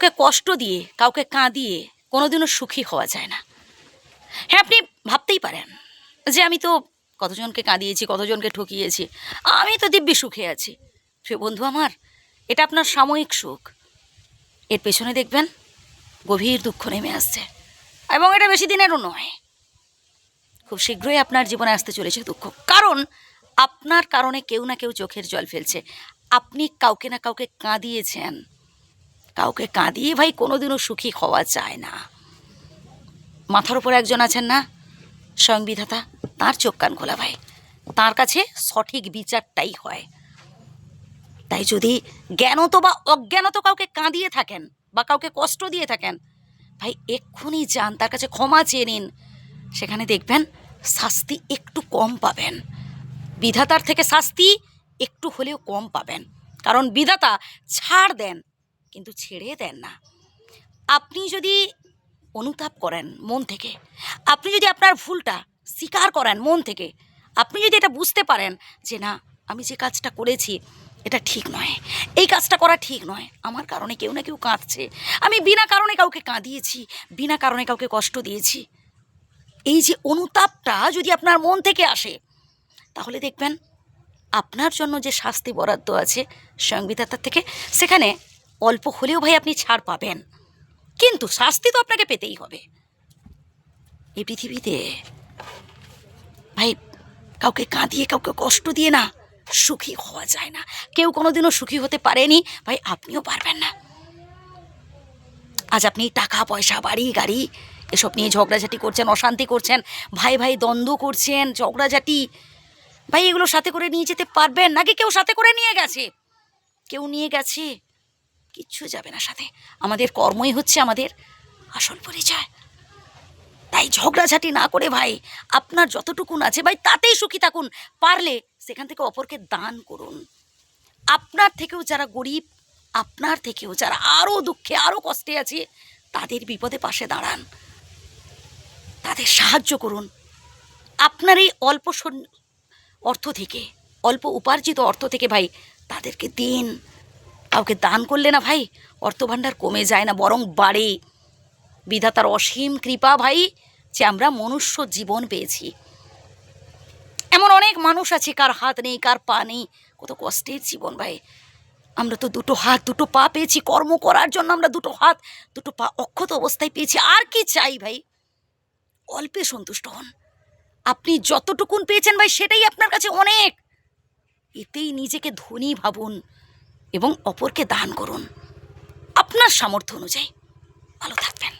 কাউকে কষ্ট দিয়ে, কাউকে কাঁদিয়ে কোনোদিনও সুখী হওয়া যায় না। হ্যাঁ আপনি ভাবতেই পারেন যে আমি তো কতজনকে কাঁদিয়েছি, কতজনকে ঠকিয়েছি, আমি তো দিব্যি সুখে আছি। প্রিয় বন্ধু আমার, এটা আপনার সাময়িক সুখ। এর পেছনে দেখবেন গভীর দুঃখ নেমে আসছে। এবং এটা বেশি দিনেরও নয়। খুব শীঘ্রই আপনার জীবনে আসতে চলেছে দুঃখ। কারণ আপনার কারণে কেউ না কেউ চোখের জল ফেলছে। আপনি কাউকে না কাউকে কাঁদিয়েছেন। কাউকে কাঁদিয়ে ভাই কোনোদিনও সুখী হওয়া যায় না। মাথার উপর একজন আছেন না? স্বয়ং বিধাতা তার চোখ কান খোলা ভাই। তার কাছে সঠিক বিচারটাই হয়। তাই যদি জ্ঞানত বা অজ্ঞানত কাউকে কাঁদিয়ে থাকেন বা কাউকে কষ্ট দিয়ে থাকেন, ভাই এক্ষুনি যান, তার কাছে ক্ষমা চেয়ে নিন। সেখানে দেখবেন শাস্তি একটু কম পাবেন। বিধাতার থেকে শাস্তি একটু হলেও কম পাবেন। কারণ বিধাতা ছাড় দেন কিন্তু ছেড়ে দেন না। আপনি যদি অনুতাপ করেন মন থেকে, আপনি যদি আপনার ভুলটা স্বীকার করেন মন থেকে, আপনি যদি এটা বুঝতে পারেন যে না, আমি যে কাজটা করেছি এটা ঠিক নয়, এই কাজটা করা ঠিক নয়, আমার কারণে কেউ না কেউ কাঁদছে, আমি বিনা কারণে কাউকে কাঁদিয়েছি, বিনা কারণে কাউকে কষ্ট দিয়েছি, এই যে অনুতাপটা যদি আপনার মন থেকে আসে, তাহলে দেখবেন আপনার জন্য যে শাস্তি বরাদ্দ আছে সংবিধাতার থেকে, সেখানে অল্প হলেও ভাই আপনি ছাড় পাবেন। কিন্তু শাস্তি তো আপনাকে পেতেই হবে। এই পৃথিবীতে ভাই কাউকে কাঁদিয়ে, কাউকে কষ্ট দিয়ে না সুখী হওয়া যায় না। কেউ কোনোদিনও সুখী হতে পারেনি। ভাই, আপনিও পারবেন না। আজ আপনি টাকা, পয়সা, বাড়ি, গাড়ি এসব নিয়ে ঝগড়াঝাটি করছেন, অশান্তি করছেন, ভাই ভাই দ্বন্দ্ব করছেন, ঝগড়াঝাটি। ভাই, এগুলো সাথে করে নিয়ে যেতে পারবেন? নাকি কেউ সাথে করে নিয়ে গেছে? কেউ নিয়ে গেছে? কিচ্ছু যাবে না সাথে। আমাদের কর্মই হচ্ছে আমাদের আসল পরিচয়। তাই ঝগড়াঝাটি না করে ভাই, আপনার যতটুকুন আছে ভাই, তাতেই সুখী থাকুন। পারলে সেখান থেকে অপরকে দান করুন। আপনার থেকেও যারা গরিব, আপনার থেকেও যারা আরও দুঃখে আরও কষ্টে আছে, তাদের বিপদে পাশে দাঁড়ান। তাদের সাহায্য করুন। আপনার এই অল্প অর্থ থেকে, অল্প উপার্জিত অর্থ থেকে ভাই, তাদেরকে দিন। কাউকে দান করলে না ভাই, অর্থভাণ্ডার কমে যায় না, বরং বাড়ে। বিধাতার অসীম কৃপা ভাই, যে আমরা মনুষ্য জীবন পেয়েছি। এমন অনেক মানুষ আছে, কার হাত নেই, কার পা নেই। কত কষ্টের জীবন ভাই। আমরা তো দুটো হাত, দুটো পা পেয়েছি, কর্ম করার জন্য আমরা দুটো হাত, দুটো পা অক্ষত অবস্থায় পেয়েছি। আর কি চাই ভাই? অল্পে সন্তুষ্ট হন। আপনি যতটুকুন পেয়েছেন ভাই, সেটাই আপনার কাছে অনেক। এতেই নিজেকে ধনী ভাবুন। এবং অপরকে দান করুন। আপনার সামর্থ্য অনুযায়ী ভালো থাকবেন।